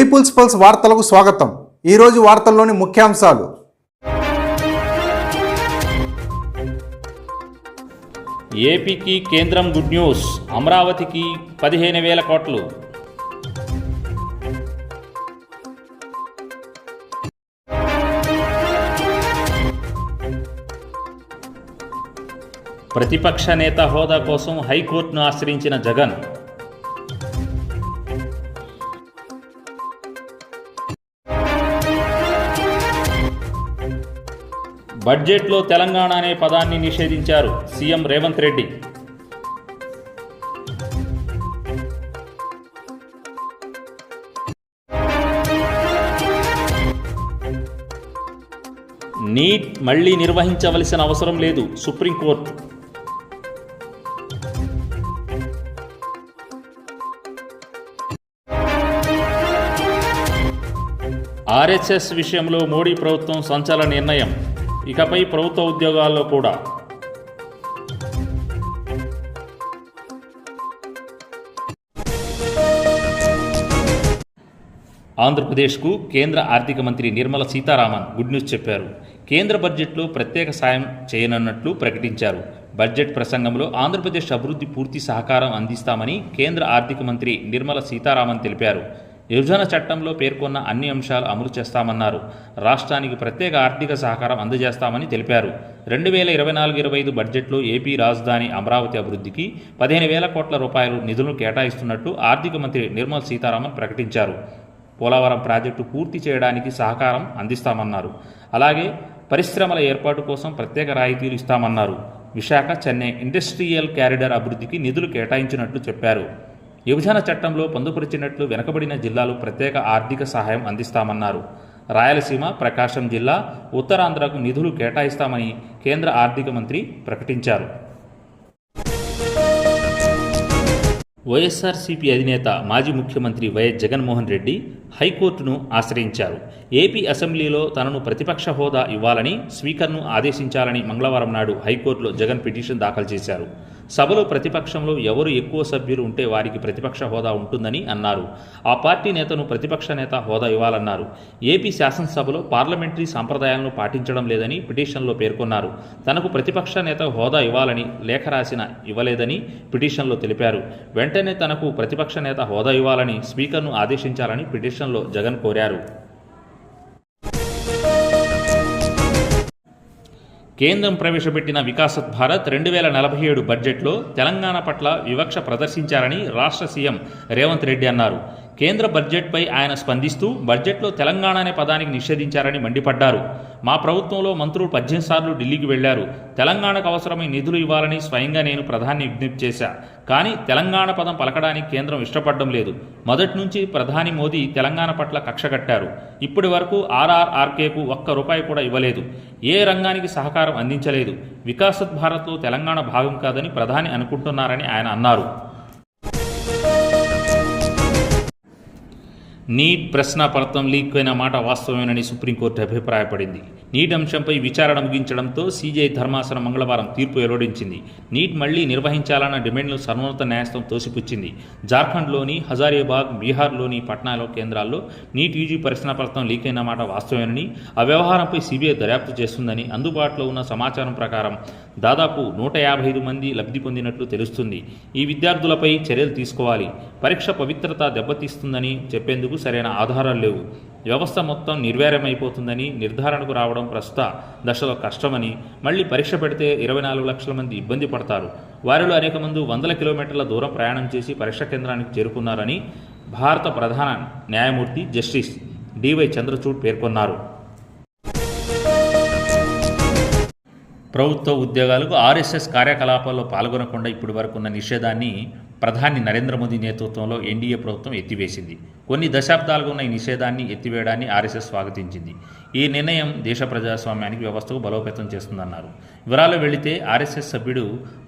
Peoples pulse వార్తలకు స్వాగతం. ఈరోజు వార్తల్లోని ముఖ్యాంశాలు. ఏపీకి కేంద్రం గుడ్ న్యూస్. అమరావతికి పదిహేను వేల కోట్లు. ప్రతిపక్ష నేత హోదా కోసం హైకోర్టును ఆశ్రయించిన జగన్. బడ్జెట్లో తెలంగాణ అనే పదాన్ని నిషేధించారు సీఎం రేవంత్ రెడ్డి. నీట్ మళ్ళీ నిర్వహించవలసిన అవసరం లేదు సుప్రీంకోర్టు. ఆర్ఎస్ఎస్ విషయంలో మోడీ ప్రభుత్వం సంచలన నిర్ణయం. ఇకపై ప్రభుత్వ ఉద్యోగాల్లో కూడా. ఆంధ్రప్రదేశ్కు కేంద్ర ఆర్థిక మంత్రి నిర్మల సీతారామన్ గుడ్ న్యూస్ చెప్పారు. కేంద్ర బడ్జెట్లో ప్రత్యేక సాయం చేయనున్నట్లు ప్రకటించారు. బడ్జెట్ ప్రసంగంలో ఆంధ్రప్రదేశ్ అభివృద్ధి పూర్తి సహకారం అందిస్తామని కేంద్ర ఆర్థిక మంత్రి నిర్మల సీతారామన్ తెలిపారు. విభజన చట్టంలో పేర్కొన్న అన్ని అంశాలు అమలు చేస్తామన్నారు. రాష్ట్రానికి ప్రత్యేక ఆర్థిక సహకారం అందజేస్తామని తెలిపారు. రెండు వేల ఇరవై నాలుగు ఇరవై ఐదు బడ్జెట్లో ఏపీ రాజధాని అమరావతి అభివృద్ధికి పదిహేను వేల కోట్ల రూపాయలు నిధులను కేటాయిస్తున్నట్టు ఆర్థిక మంత్రి నిర్మల్ సీతారామన్ ప్రకటించారు. పోలవరం ప్రాజెక్టు పూర్తి చేయడానికి సహకారం అందిస్తామన్నారు. అలాగే పరిశ్రమల ఏర్పాటు కోసం ప్రత్యేక రాయితీలు ఇస్తామన్నారు. విశాఖ చెన్నై ఇండస్ట్రియల్ క్యారిడర్ అభివృద్ధికి నిధులు కేటాయించినట్లు చెప్పారు. విభజన చట్టంలో పొందుపరిచినట్లు వెనుకబడిన జిల్లాలు ప్రత్యేక ఆర్థిక సహాయం అందిస్తామన్నారు. రాయలసీమ ప్రకాశం జిల్లా ఉత్తరాంధ్రకు నిధులు కేటాయిస్తామని కేంద్ర ఆర్థిక మంత్రి ప్రకటించారు. వైఎస్ఆర్సీపీ అధినేత మాజీ ముఖ్యమంత్రి వైఎస్ జగన్మోహన్ రెడ్డి హైకోర్టును ఆశ్రయించారు. ఏపీ అసెంబ్లీలో తనను ప్రతిపక్ష హోదా ఇవ్వాలని స్పీకర్ను ఆదేశించాలని మంగళవారం నాడు హైకోర్టులో జగన్ పిటిషన్ దాఖలు చేశారు. సభలో ప్రతిపక్షంలో ఎవరు ఎక్కువ సభ్యులు ఉంటే వారికి ప్రతిపక్ష హోదా ఉంటుందని అన్నారు. ఆ పార్టీ నేతను ప్రతిపక్ష నేత హోదా ఇవ్వాలన్నారు. ఏపీ శాసనసభలో పార్లమెంటరీ సాంప్రదాయాలను పాటించడం లేదని పిటిషన్లో పేర్కొన్నారు. తనకు ప్రతిపక్ష నేత హోదా ఇవ్వాలని లేఖ రాసిన ఇవ్వలేదని పిటిషన్లో తెలిపారు. వెంటనే తనకు ప్రతిపక్ష నేత హోదా ఇవ్వాలని స్పీకర్ను ఆదేశించాలని పిటిషన్లో జగన్ కోరారు. కేంద్రం ప్రవేశపెట్టిన వికాసత్ భారత్ రెండు వేల నలభై ఏడు బడ్జెట్లో తెలంగాణ పట్ల వివక్ష ప్రదర్శించారని రాష్ట్ర సీఎం రేవంత్ రెడ్డి అన్నారు. కేంద్ర బడ్జెట్పై ఆయన స్పందిస్తూ బడ్జెట్లో తెలంగాణ అనే పదానికి నిషేధించారని మండిపడ్డారు. మా ప్రభుత్వంలో మంత్రులు పద్దెనిమిది సార్లు ఢిల్లీకి వెళ్ళారు. తెలంగాణకు అవసరమైన నిధులు ఇవ్వాలని స్వయంగా నేను ప్రధాని విజ్ఞప్తి చేశా. కానీ తెలంగాణ పదం పలకడానికి కేంద్రం ఇష్టపడడం లేదు. మొదటి నుంచి ప్రధాని మోదీ తెలంగాణ పట్ల కక్ష కట్టారు. ఇప్పటి వరకు ఆర్ఆర్ఆర్కేకు ఒక్క రూపాయి కూడా ఇవ్వలేదు. ఏ రంగానికి సహకారం అందించలేదు. వికాసత్ భారత్లో తెలంగాణ భాగం కాదని ప్రధాని అనుకుంటున్నారని ఆయన అన్నారు. నీట్ ప్రశ్న ప్రశ్నాపత్రం లీక్ అయిన మాట వాస్తవమేనని సుప్రీంకోర్టు అభిప్రాయపడింది. నీట్ అంశంపై విచారణ ముగించడంతో సీజీఐ ధర్మాసనం మంగళవారం తీర్పు వెలువడించింది. నీట్ మళ్ళీ నిర్వహించాలన్న డిమాండ్ను సర్వోన్నత న్యాయస్థానం తోసిపుచ్చింది. జార్ఖండ్లోని హజారీబాగ్ బీహార్లోని పట్నాలో కేంద్రాల్లో నీట్ యూజీ ప్రశ్న ప్రశ్నాపత్రం లీక్ అయిన మాట వాస్తవమేనని ఆ వ్యవహారంపై సీబీఐ దర్యాప్తు చేస్తుందని అందుబాటులో ఉన్న సమాచారం ప్రకారం దాదాపు నూట యాభై ఐదు మంది లబ్ధి పొందినట్లు తెలుస్తుంది. ఈ విద్యార్థులపై చర్యలు తీసుకోవాలి. పరీక్ష పవిత్రత దెబ్బతీస్తుందని చెప్పేందుకు సరైన ఆధారాలు లేవు. వ్యవస్థ మొత్తం నిర్వీర్యమైపోతుందని నిర్ధారణకు రావడం ప్రస్తుత దశలో కష్టమని మళ్ళీ పరీక్ష పెడితే ఇరవై నాలుగు లక్షల మంది ఇబ్బంది పడతారు. వారిలో అనేక మంది వందల కిలోమీటర్ల దూరం ప్రయాణం చేసి పరీక్ష కేంద్రానికి చేరుకున్నారని భారత ప్రధాన న్యాయమూర్తి జస్టిస్ డివై చంద్రచూడ్ పేర్కొన్నారు. ప్రభుత్వ ఉద్యోగాలకు ఆర్ఎస్ఎస్ కార్యకలాపాల్లో పాల్గొనకుండా ఇప్పటి వరకు ఉన్న నిషేధాన్ని ప్రధాని నరేంద్ర మోదీ నేతృత్వంలో ఎన్డీఏ ప్రభుత్వం ఎత్తివేసింది. కొన్ని దశాబ్దాలుగా ఉన్న ఈ నిషేధాన్ని ఎత్తివేయడాన్ని ఆర్ఎస్ఎస్ స్వాగతించింది. ఈ నిర్ణయం దేశ ప్రజాస్వామ్యానికి వ్యవస్థకు బలోపేతం చేస్తుందన్నారు. వివరాలు వెళితే ఆర్ఎస్ఎస్ సభ్యుడు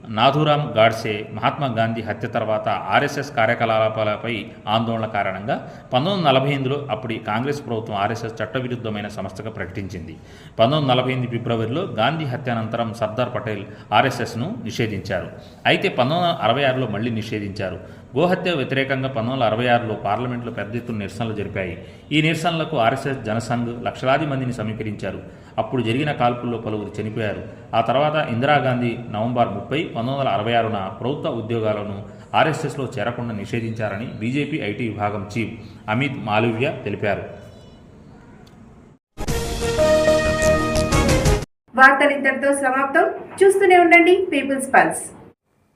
నాథురామ్ గాడ్సే మహాత్మా గాంధీ హత్య తర్వాత ఆర్ఎస్ఎస్ కార్యకలాపాలపై ఆందోళన కారణంగా పంతొమ్మిది వందల నలభై ఎనిమిదిలో అప్పటి కాంగ్రెస్ ప్రభుత్వం ఆర్ఎస్ఎస్ చట్టవిరుద్ధమైన సంస్థగా ప్రకటించింది. పంతొమ్మిది వందల నలభై ఎనిమిది ఫిబ్రవరిలో గాంధీ హత్యానంతరం సర్దార్ పటేల్ ఆర్ఎస్ఎస్ను నిషేధించారు. అయితే పంతొమ్మిది వందల అరవై ఆరులో మళ్ళీ నిషేధించారు. గోహత్య వ్యతిరేకంగా పంతొమ్మిది వందల అరవై ఆరులో పార్లమెంట్లో పెద్ద ఎత్తున నిరసనలు జరిపాయి. ఈ నిరసనలకు ఆర్ఎస్ఎస్ జనసంఘ్ లక్షలాది మందిని సమీకరించారు. అప్పుడు జరిగిన కాల్పుల్లో పలువురు చనిపోయారు. ఆ తర్వాత ఇందిరాగాంధీ నవంబర్ ముప్పై పంతొమ్మిది వందల అరవై ఆరున ప్రభుత్వ ఉద్యోగాలను ఆర్ఎస్ఎస్లో చేరకుండా నిషేధించారని బీజేపీ ఐటీ విభాగం చీఫ్ అమిత్ మాలవ్య తెలిపారు. వార్తలు ఇంతటితో సమాప్తం. చూస్తూనే ఉండండి. People's pulse.